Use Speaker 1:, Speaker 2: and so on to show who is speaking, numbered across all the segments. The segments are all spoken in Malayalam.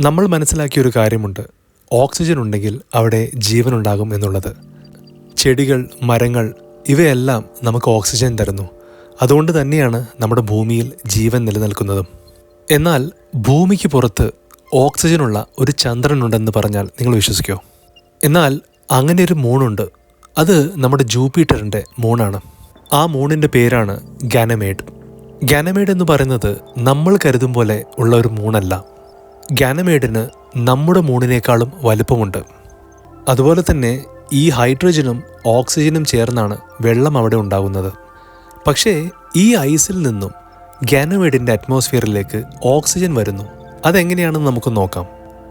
Speaker 1: നമ്മൾ മനസ്സിലാക്കിയ ഒരു കാര്യമുണ്ട്. ഓക്സിജൻ ഉണ്ടെങ്കിൽ അവിടെ ജീവനുണ്ടാകും എന്നുള്ളത്. ചെടികൾ മരങ്ങൾ ഇവയെല്ലാം നമുക്ക് ഓക്സിജൻ തരുന്നു. അതുകൊണ്ട് തന്നെയാണ് നമ്മുടെ ഭൂമിയിൽ ജീവൻ നിലനിൽക്കുന്നതും. എന്നാൽ ഭൂമിക്ക് പുറത്ത് ഓക്സിജനുള്ള ഒരു ചന്ദ്രനുണ്ടെന്ന് പറഞ്ഞാൽ നിങ്ങൾ വിശ്വസിക്കോ? എന്നാൽ അങ്ങനെ ഒരു മൂണുണ്ട്. അത് നമ്മുടെ ജൂപ്പിറ്ററിന്റെ മൂണാണ്. ആ മൂണിന്റെ പേരാണ് ഗാനമേഡ്. ഗാനമേഡ് എന്ന് പറയുന്നത് നമ്മൾ കരുതും പോലെ ഉള്ള ഒരു മൂണല്ല. ഗാനമേഡിന് നമ്മുടെ മൂണിനേക്കാളും വലുപ്പമുണ്ട്. അതുപോലെ തന്നെ ഈ ഹൈഡ്രജനും ഓക്സിജനും ചേർന്നാണ് വെള്ളം അവിടെ ഉണ്ടാകുന്നത് പക്ഷേ ഈ ഐസിൽ നിന്നും ഗാനമേഡിന്റെ അറ്റ്മോസ്ഫിയറിലേക്ക് ഓക്സിജൻ വരുന്നു. അതെങ്ങനെയാണെന്ന് നമുക്ക് നോക്കാം.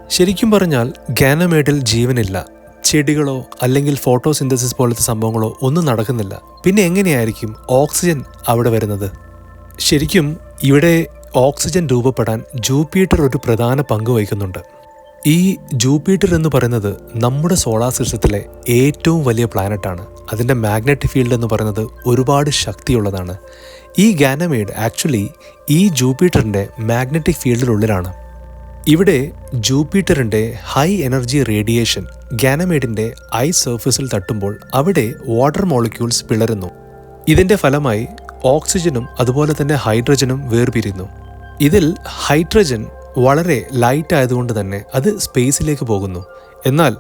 Speaker 1: ശരിക്കും പറഞ്ഞാൽ ഗാനമേഡിൽ ജീവനില്ല. ചെടികളോ അല്ലെങ്കിൽ ഫോട്ടോസിന്തസിസ് പോലത്തെ സംഭവങ്ങളോ ഒന്നും നടക്കുന്നില്ല. പിന്നെ എങ്ങനെയായിരിക്കും ഓക്സിജൻ അവിടെ വരുന്നത്? ശരിക്കും ഇവിടെ ഓക്സിജൻ രൂപപ്പെടാൻ ജൂപ്പിറ്റർ ഒരു പ്രധാന പങ്ക് വഹിക്കുന്നുണ്ട്. ഈ ജൂപ്പിറ്റർ എന്ന് പറയുന്നത് നമ്മുടെ സോളാർ സിസ്റ്റത്തിലെ ഏറ്റവും വലിയ പ്ലാനറ്റാണ്. അതിന്റെ മാഗ്നറ്റിക് ഫീൽഡ് എന്ന് പറയുന്നത് ഒരുപാട് ശക്തിയുള്ളതാണ്. ഈ ഗാനമേഡ് ആക്ച്വലി ഈ ജൂപ്പിറ്ററിന്റെ മാഗ്നറ്റിക് ഫീൽഡിനുള്ളിലാണ് ഇവിടെ ജൂപ്പിറ്ററിന്റെ ഹൈ എനർജി റേഡിയേഷൻ ഗാനമേഡിന്റെ ഐ സർഫസിൽ തട്ടുമ്പോൾ അവിടെ വാട്ടർ മോളിക്യൂൾസ് പിളരുന്നു. ഇതിന്റെ ഫലമായി ഓക്സിജനും അതുപോലെ തന്നെ ഹൈഡ്രജനും വേർപിരിയുന്നു. ഇതിൽ ഹൈഡ്രജൻ വളരെ ലൈറ്റ് ആയതുകൊണ്ട് തന്നെ അത് സ്പേസിലേക്ക് പോകുന്നു. എന്നാൽ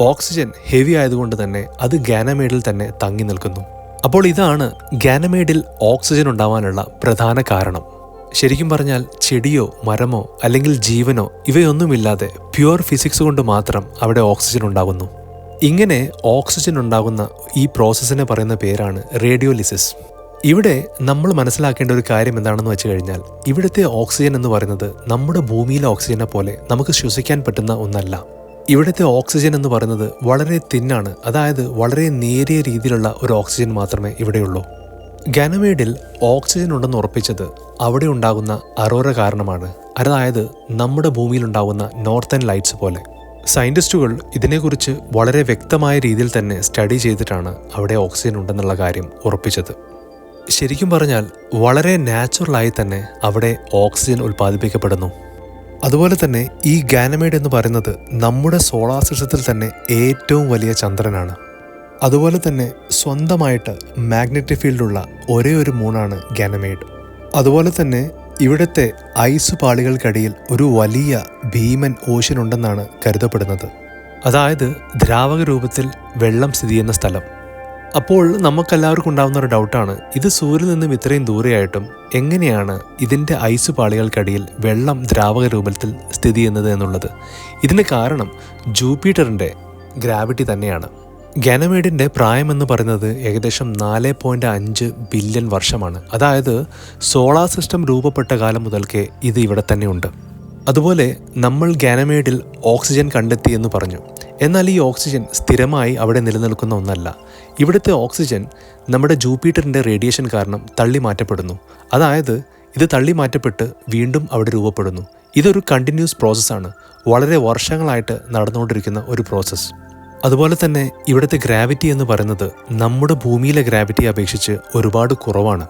Speaker 1: ഓക്സിജൻ ഹെവി ആയതുകൊണ്ട് തന്നെ അത് ഗാനമേഡിൽ തന്നെ തങ്ങി നിൽക്കുന്നു. അപ്പോൾ ഇതാണ് ഗാനമേഡിൽ ഓക്സിജൻ ഉണ്ടാവാനുള്ള പ്രധാന കാരണം. ശരിക്കും പറഞ്ഞാൽ ചെടിയോ മരമോ അല്ലെങ്കിൽ ജീവനോ ഇവയൊന്നുമില്ലാതെ പ്യുവർ ഫിസിക്സ് കൊണ്ട് മാത്രം അവിടെ ഓക്സിജൻ ഉണ്ടാകുന്നു ഇങ്ങനെ ഓക്സിജൻ ഉണ്ടാകുന്ന ഈ പ്രോസസ്സിനെ പറയുന്ന പേരാണ് റേഡിയോലിസിസ് ഇവിടെ നമ്മൾ മനസ്സിലാക്കേണ്ട ഒരു കാര്യം എന്താണെന്ന് വെച്ച് കഴിഞ്ഞാൽ ഇവിടുത്തെ ഓക്സിജൻ എന്ന് പറയുന്നത് നമ്മുടെ ഭൂമിയിലെ ഓക്സിജനെ പോലെ നമുക്ക് ശ്വസിക്കാൻ പറ്റുന്ന ഒന്നല്ല. ഇവിടുത്തെ ഓക്സിജൻ എന്ന് പറയുന്നത് വളരെ തിന്നാണ് അതായത് വളരെ നേരിയ രീതിയിലുള്ള ഒരു ഓക്സിജൻ മാത്രമേ ഇവിടെയുള്ളൂ. ഗനമേഡിൽ ഓക്സിജൻ ഉണ്ടെന്ന് ഉറപ്പിച്ചത് അവിടെ ഉണ്ടാകുന്ന അറോറ കാരണമാണ്. അതായത് നമ്മുടെ ഭൂമിയിൽ ഉണ്ടാകുന്ന നോർത്തേൺ ലൈറ്റ്സ് പോലെ. സയന്റിസ്റ്റുകൾ ഇതിനെക്കുറിച്ച് വളരെ വ്യക്തമായ രീതിയിൽ തന്നെ സ്റ്റഡി ചെയ്തിട്ടാണ് അവിടെ ഓക്സിജൻ ഉണ്ടെന്നുള്ള കാര്യം ഉറപ്പിച്ചത്. ശരിക്കും പറഞ്ഞാൽ വളരെ നാച്ചുറലായി തന്നെ അവിടെ ഓക്സിജൻ ഉൽപ്പാദിപ്പിക്കപ്പെടുന്നു. അതുപോലെ തന്നെ ഈ ഗാനമേഡ് എന്ന് പറയുന്നത് നമ്മുടെ സോളാർ സിസ്റ്റത്തിൽ തന്നെ ഏറ്റവും വലിയ ചന്ദ്രനാണ്. അതുപോലെ തന്നെ സ്വന്തമായിട്ട് മാഗ്നറ്റിക് ഫീൽഡുള്ള ഒരേ ഒരു മൂണാണ് ഗാനമേഡ്. അതുപോലെ തന്നെ ഇവിടുത്തെ ഐസ് പാളികൾക്കടിയിൽ ഒരു വലിയ ഭീമൻ ഓഷൻ ഉണ്ടെന്നാണ് കരുതപ്പെടുന്നത്. അതായത് ദ്രാവക രൂപത്തിൽ വെള്ളം സ്ഥിതി ചെയ്യുന്ന സ്ഥലം. അപ്പോൾ നമുക്കെല്ലാവർക്കും ഉണ്ടാകുന്ന ഒരു ഡൗട്ടാണ് ഇത് സൂര്യനിൽ നിന്നും ഇത്രയും ദൂരെയായിട്ടും എങ്ങനെയാണ് ഇതിന്റെ ഐസ് പാളികൾക്കടിയിൽ വെള്ളം ദ്രാവക രൂപത്തിൽ സ്ഥിതി ചെയ്യുന്നത് എന്നുള്ളത്. ഇതിന് കാരണം ജൂപ്പിറ്ററിന്റെ ഗ്രാവിറ്റി തന്നെയാണ്. ഗാനമേഡിന്റെ പ്രായമെന്ന് പറയുന്നത് ഏകദേശം നാല് പോയിന്റ് അഞ്ച് ബില്യൺ വർഷമാണ്. അതായത് സോളാർ സിസ്റ്റം രൂപപ്പെട്ട കാലം മുതൽക്കേ ഇത് ഇവിടെ തന്നെയുണ്ട് അതുപോലെ നമ്മൾ ഗാനമേഡിൽ ഓക്സിജൻ കണ്ടെത്തി എന്ന് പറഞ്ഞു. എന്നാൽ ഈ ഓക്സിജൻ സ്ഥിരമായി അവിടെ നിലനിൽക്കുന്ന ഒന്നല്ല. ഇവിടുത്തെ ഓക്സിജൻ നമ്മുടെ ജൂപ്പിറ്ററിന്റെ റേഡിയേഷൻ കാരണം തള്ളി മാറ്റപ്പെടുന്നു അതായത് ഇത് തള്ളി മാറ്റപ്പെട്ട് വീണ്ടും അവിടെ രൂപപ്പെടുന്നു. ഇതൊരു കണ്ടിന്യൂസ് പ്രോസസ്സാണ്. വളരെ വർഷങ്ങളായിട്ട് നടന്നുകൊണ്ടിരിക്കുന്ന ഒരു പ്രോസസ്സ്. അതുപോലെ തന്നെ ഇവിടുത്തെ ഗ്രാവിറ്റി എന്ന് പറയുന്നത് നമ്മുടെ ഭൂമിയിലെ ഗ്രാവിറ്റിയെ അപേക്ഷിച്ച് ഒരുപാട് കുറവാണ്.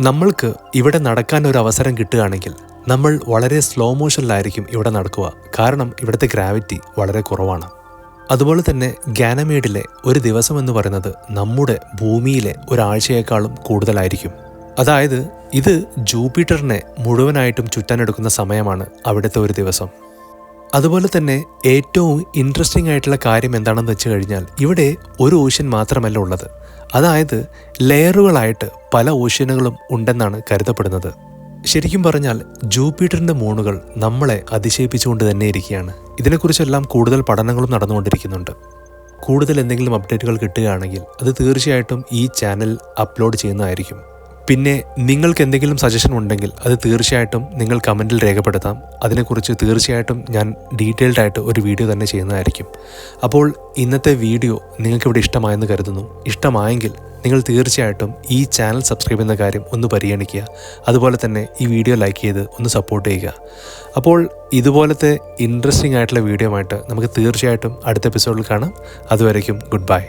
Speaker 1: നമ്മൾക്ക് ഇവിടെ നടക്കാൻ ഒരു അവസരം കിട്ടുകയാണെങ്കിൽ നമ്മൾ വളരെ സ്ലോ മോഷനിലായിരിക്കും ഇവിടെ നടക്കുക. കാരണം ഇവിടുത്തെ ഗ്രാവിറ്റി വളരെ കുറവാണ്. അതുപോലെ തന്നെ ഗാനമേഡിലെ ഒരു ദിവസം എന്ന് പറയുന്നത് നമ്മുടെ ഭൂമിയിലെ ഒരാഴ്ചയേക്കാളും കൂടുതലായിരിക്കും. അതായത് ഇത് ജൂപ്പിറ്ററിനെ മുഴുവനായിട്ടും ചുറ്റാനെടുക്കുന്ന സമയമാണ് അവിടുത്തെ ഒരു ദിവസം. അതുപോലെ തന്നെ ഏറ്റവും ഇൻട്രസ്റ്റിംഗ് ആയിട്ടുള്ള കാര്യം എന്താണെന്ന് വെച്ച് കഴിഞ്ഞാൽ ഇവിടെ ഒരു ഓഷ്യൻ മാത്രമല്ല ഉള്ളത്. അതായത് ലെയറുകളായിട്ട് പല ഓഷ്യനുകളും ഉണ്ടെന്നാണ് കരുതപ്പെടുന്നത്. ശരിക്കും പറഞ്ഞാൽ ജൂപ്പിറ്ററിന്റെ മൂണുകൾ നമ്മളെ അതിശയിപ്പിച്ചുകൊണ്ട് തന്നെ ഇരിക്കുകയാണ്. ഇതിനെക്കുറിച്ചെല്ലാം കൂടുതൽ പഠനങ്ങളും നടന്നുകൊണ്ടിരിക്കുന്നുണ്ട്. കൂടുതൽ എന്തെങ്കിലും അപ്ഡേറ്റുകൾ കിട്ടുകയാണെങ്കിൽ അത് തീർച്ചയായിട്ടും ഈ ചാനൽ അപ്ലോഡ് ചെയ്യുന്നതായിരിക്കും. പിന്നെ നിങ്ങൾക്ക് എന്തെങ്കിലും സജഷൻ ഉണ്ടെങ്കിൽ അത് തീർച്ചയായിട്ടും നിങ്ങൾ കമന്റിൽ രേഖപ്പെടുത്താം. അതിനെക്കുറിച്ച് തീർച്ചയായിട്ടും ഞാൻ ഡീറ്റെയിൽഡ് ആയിട്ട് ഒരു വീഡിയോ തന്നെ ചെയ്യുന്നതായിരിക്കും. അപ്പോൾ ഇന്നത്തെ വീഡിയോ നിങ്ങൾക്കിവിടെ ഇഷ്ടമായെന്ന് കരുതുന്നു. ഇഷ്ടമായെങ്കിൽ നിങ്ങൾ തീർച്ചയായിട്ടും ഈ ചാനൽ സബ്സ്ക്രൈബ് ചെയ്യുന്ന കാര്യം ഒന്ന് പരിഗണിക്കുക. അതുപോലെ തന്നെ ഈ വീഡിയോ ലൈക്ക് ചെയ്ത് ഒന്ന് സപ്പോർട്ട് ചെയ്യുക. അപ്പോൾ ഇതുപോലത്തെ ഇൻട്രസ്റ്റിംഗ് ആയിട്ടുള്ള വീഡിയോ ആയിട്ട് നമുക്ക് തീർച്ചയായിട്ടും അടുത്ത എപ്പിസോഡിൽ കാണാം. അതുവരയ്ക്കും ഗുഡ് ബൈ